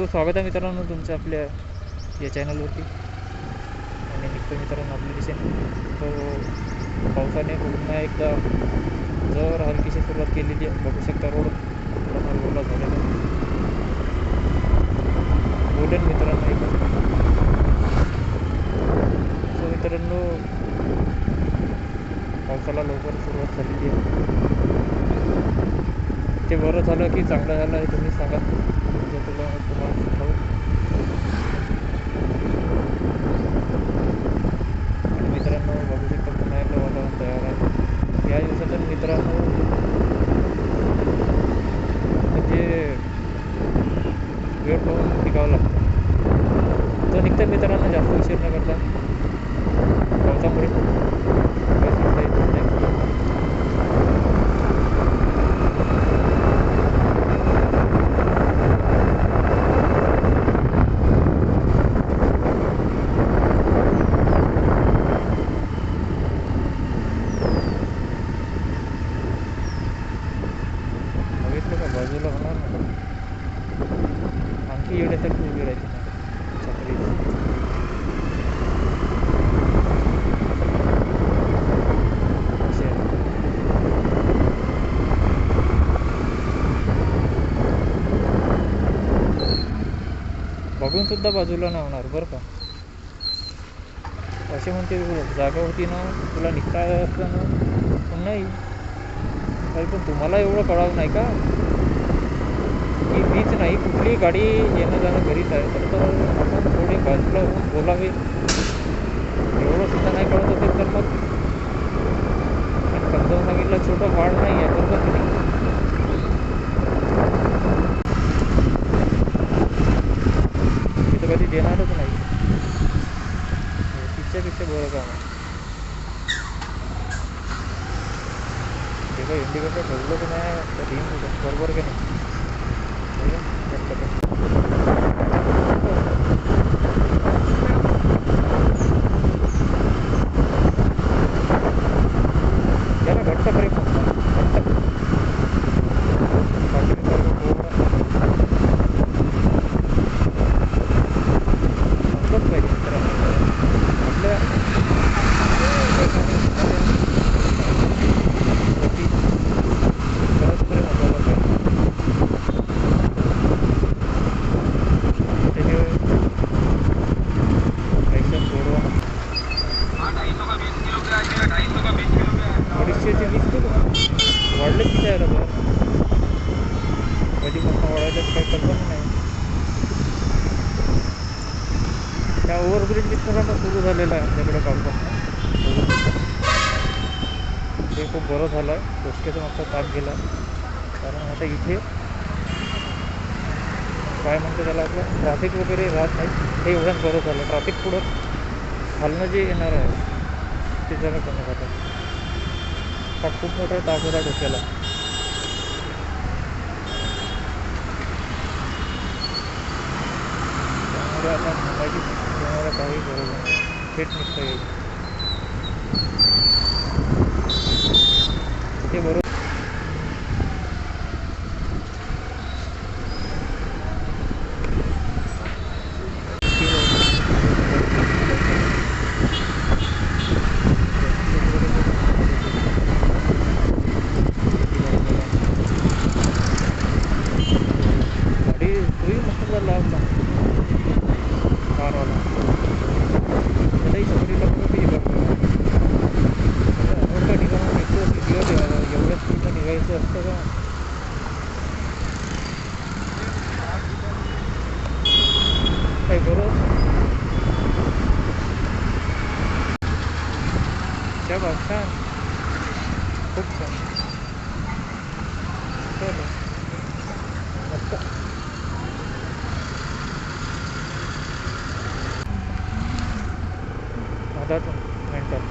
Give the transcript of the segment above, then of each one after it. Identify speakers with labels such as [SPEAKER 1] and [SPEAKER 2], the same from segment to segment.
[SPEAKER 1] खूप स्वागत आहे मित्रांनो तुमचं आपल्या या चॅनलवरती आणि निघतो मित्रांनो आपल्या दिशेने तो पावसाने पुन्हा एकदा जर हलकीशी सुरुवात केलेली आहे. बघू शकता रोड थोडाफार ओला झालेला बोलेन मित्रांनो एक. सो मित्रांनो पावसाला लवकर सुरुवात झालेली आहे. ते बरं झालं की चांगलं झालं हे तुम्ही सांगा तुमचं तुला तुम्हाला ठाऊक आणि मित्रांनो बघू शकता पुन्हा एकदा वातावरण तयार आहे या दिवसातून मित्रांनो म्हणजे वेळ पाहून टिकावं लागतं तो निघतं मित्रांनो जास्त उशीर न करता पावसामुळे काही सांगता येत नाही बघितलं का बाजूला होणार ना आणखी येण्यासारखी उभी राहायची नाही छत्री अशी आहे. बघून सुद्धा बाजूला नाही होणार बरं का. असे म्हणते हो, जागा होती ना तुला निघता असतं ना. पण नाही. अरे पण तुम्हाला एवढं कळावं नाही का? की मीच नाही कुठलीही गाडी येणं जाणं करीत आहे. तर तो आपण थोडे बाजूला होऊन बोलावे. एवढं सुद्धा नाही कळत असेल तर मग. आणि समजावून सांगितलं छोटं बाळ नाही आहे बरोबर की नाही मी तर कधी देणारच नाही तिच्यापेक्षा बरं काम आहे. ते इंडिकेटर ठेवलं की नाही तर बरोबर की नाही कधी काही कल्पना नाही. त्या ओव्हरब्रिज मित्रांनो सुरू झालेला आहे आमच्याकडे कालपासून ते खूप बरं झालं आहे. गोष्टीचा मागचा ताप गेला. कारण आता इथे काय म्हणते त्याला आपलं ट्रॅफिक वगैरे राहत नाही. हे एवढंच बरं झालं. ट्रॅफिक पुढं हलणं जे येणार आहे ते जरा कमी झालं. हा खूप मोठा ताप होता डोक्याला त्यामुळे आता मुंबईची तुम्हाला काही गरज नाही थेट निघता येईल. Pak Guru. Siapa? Bukan bukan ada tuh ngentot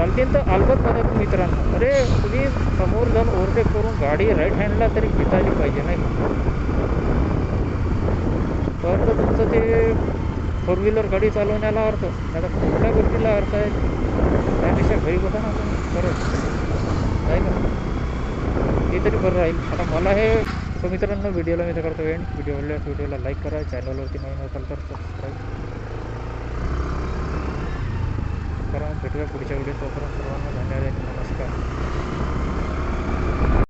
[SPEAKER 1] चालतील तर अलबत मधातून मित्रांनो. अरे तुम्ही समोर जाऊन ओव्हरटेक करून गाडी राईट हँडला तरी घेतायला पाहिजे नाही का? तर तुमचं ते फोर व्हीलर गाडी चालवण्याला अर्थ. आता कुठल्या गोष्टीला अर्थ आहे? त्यापेक्षा घरी बसा ना आपण खरंच नाही का? हे तरी बरं राहील. आता मला हे सो मित्रांनो व्हिडिओला मी करतो एंड व्हिडिओ आवडल्यास व्हिडिओला लाईक करा. चॅनलवरती नवीन असाल तर सबस्क्राईब करा भेटूया पुढच्या व्हिडिओ तोपर्यंत सर्वांना धन्यवाद आणि नमस्कार.